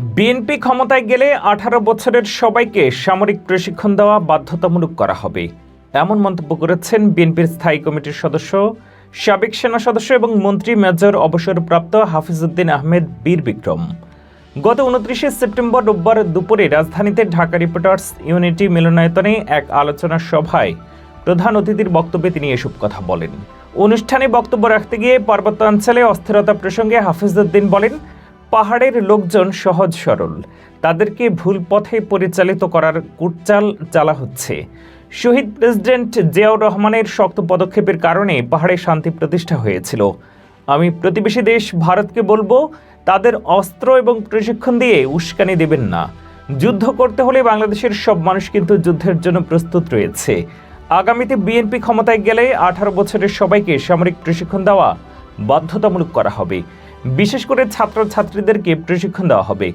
BNP ক্ষমতায় গেলে আঠারো বছরের সবাইকে সামরিক প্রশিক্ষণ দেওয়া বাধ্যতামূলক করা হবে। এমন মন্তব্য করেছেন বিএনপির স্থায়ী কমিটির সদস্য, সাবেক সেনা সদস্য এবং মন্ত্রী মেজর অবসরপ্রাপ্ত হাফিজউদ্দিন আহমেদ বীর বিক্রম। গত উনত্রিশে সেপ্টেম্বর রোববার দুপুরে রাজধানীতে ঢাকা রিপোর্টার্স ইউনিটি মিলনায়তনে এক আলোচনা সভায় প্রধান অতিথির বক্তব্যে তিনি এসব কথা বলেন। অনুষ্ঠানে বক্তব্য রাখতে গিয়ে পার্বত্যাঞ্চলে অস্থিরতা প্রসঙ্গে হাফিজউদ্দিন বলেন পাহাড়ের লোকজন সহজ সরল। তাদেরকে ভুল পথে পরিচালিত করার কুটচাল চালা হচ্ছে। শহীদ প্রেসিডেন্ট জিয়াউর রহমানের শক্ত পদক্ষেপের কারণে পাহাড়ে শান্তি প্রতিষ্ঠা হয়েছিল। আমি প্রতিবেশী দেশ ভারতকে বলব, তাদের অস্ত্র এবং প্রশিক্ষণ দিয়ে উস্কানি দেবেন না। যুদ্ধ করতে হলে বাংলাদেশের সব মানুষ কিন্তু যুদ্ধের জন্য প্রস্তুত রয়েছে। আগামীতে বিএনপি ক্ষমতায় গেলে আঠারো বছরের সবাইকে সামরিক প্রশিক্ষণ দেওয়া বাধ্যতামূলক করা হবে। বিশেষ করে ছাত্রছাত্রীদেরকে প্রশিক্ষণ দেওয়া হবে,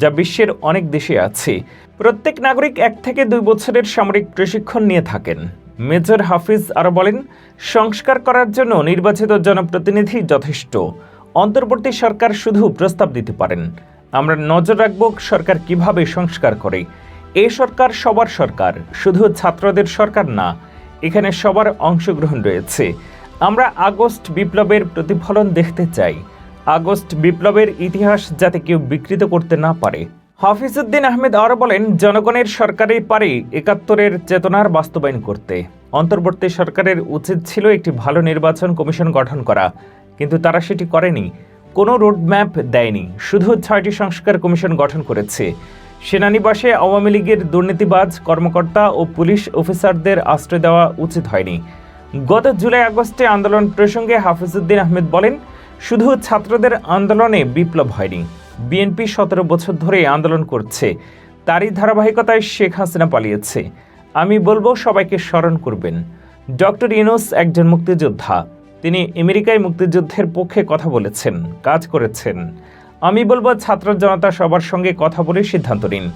যা বিশ্বের অনেক দেশে আছে। প্রত্যেক নাগরিক এক থেকে দুই বছরের সামরিক প্রশিক্ষণ নিয়ে থাকেন। মেজর হাফিজ আরও বলেন, সংস্কার করার জন্য নির্বাচিত জনপ্রতিনিধি যথেষ্ট। অন্তর্বর্তী সরকার শুধু প্রস্তাব দিতে পারেন। আমরা নজর রাখব সরকার কীভাবে সংস্কার করে। এ সরকার সবার সরকার, শুধু ছাত্রদের সরকার না, এখানে সবার অংশগ্রহণ রয়েছে। আমরা আগস্ট বিপ্লবের প্রতিফলন দেখতে চাই। আগস্ট বিপ্লবের ইতিহাস যাতে কেউ বিকৃত করতে না পারে। হাফিজউদ্দিন আহমেদ আরও বলেন, জনগণের সরকারই পারে একাত্তরের চেতনার বাস্তবায়ন করতে। অন্তর্বর্তী সরকারের উচিত ছিল একটি ভালো নির্বাচন কমিশন গঠন করা, কিন্তু তারা সেটি করেনি। কোনো রোডম্যাপ দেয়নি, শুধু ছয়টি সংস্কার কমিশন গঠন করেছে। সেনানিবাসে আওয়ামী লীগের দুর্নীতিবাজ কর্মকর্তা ও পুলিশ অফিসারদের আশ্রয় দেওয়া উচিত হয়নি। গত জুলাই আগস্টে আন্দোলন প্রসঙ্গে হাফিজউদ্দিন আহমেদ বলেন শুধু ছাত্রদের আন্দোলনে বিপ্লব হয়নি। বিএনপি সতেরো বছর ধরে আন্দোলন করছে। তারই ধারাবাহিকতায় শেখ হাসিনা পালিয়েছে। আমি বলব সবাইকে স্মরণ করবেন। ডক্টর ইনোস একজন মুক্তিযোদ্ধা। তিনি আমেরিকায় মুক্তিযুদ্ধের পক্ষে কথা বলেছেন, কাজ করেছেন। আমি বলব ছাত্র জনতা সবার সঙ্গে কথা বলে সিদ্ধান্ত নিন।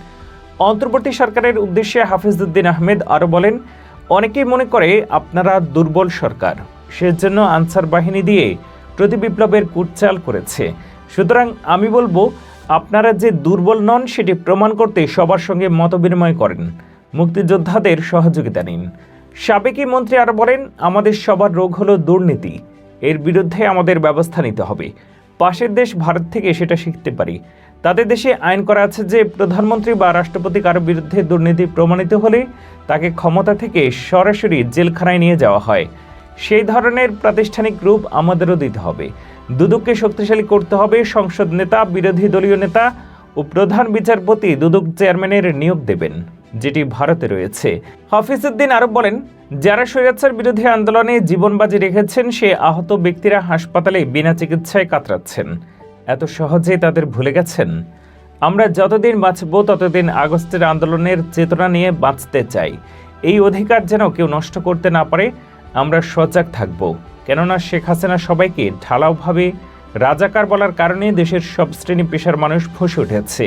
অন্তর্বর্তী সরকারের উদ্দেশ্যে হাফিজউদ্দিন আহমেদ আরও বলেন, অনেকেই মনে করে আপনারা দুর্বল সরকার। সেজন্য আনসার বাহিনী দিয়ে প্রতি বিপ্লবের কুটচাল করেছে। সুতরাং আমি বলব, আপনারা যে দুর্বল নন, সেটি প্রমাণ করতে সবার সঙ্গে মতবিনিময় করেন। মুক্তিযোদ্ধাদের সহযোগিতা নিন। সাবেকি মন্ত্রী আরও বলেন, আমাদের সবার রোগ হলো দুর্নীতি। এর বিরুদ্ধে আমাদের ব্যবস্থা নিতে হবে। পাশের দেশ ভারত থেকে সেটা শিখতে পারি। তাদের দেশে আইন করা আছে যে, প্রধানমন্ত্রী বা রাষ্ট্রপতি কারও বিরুদ্ধে দুর্নীতি প্রমাণিত হলে তাকে ক্ষমতা থেকে সরাসরি জেলখানায় নিয়ে যাওয়া হয়। সেই ধরনের প্রাতিষ্ঠানিক রূপ আমাদেরও দিতে হবে। দুদককে শক্তিশালী করতে হবে, সংসদ নেতা, বিরোধী দলীয় নেতা ও প্রধান বিচারপতি দুদক চেয়ারম্যানের নিয়োগ দেবেন, যেটি ভারতে রয়েছে। হাফিজউদ্দিন আরও বলেন, যারা স্বৈরাচার বিরোধী আন্দোলনে জীবনবাজি রেখেছেন, সে আহত ব্যক্তিরা হাসপাতালে বিনা চিকিৎসায় কাতরাচ্ছেন। এত সহজে তাদের ভুলে গেছেন? আমরা যতদিন বাঁচব, ততদিন আগস্টের আন্দোলনের চেতনা নিয়ে বাঁচতে চাই। এই অধিকার যেন কেউ নষ্ট করতে না পারে আমরা সজাগ থাকব। কেননা শেখ হাসিনা সবাইকে ঢালাওভাবে রাজাকার বলার কারণে দেশের সব শ্রেণি পেশার মানুষ ফসে উঠেছে।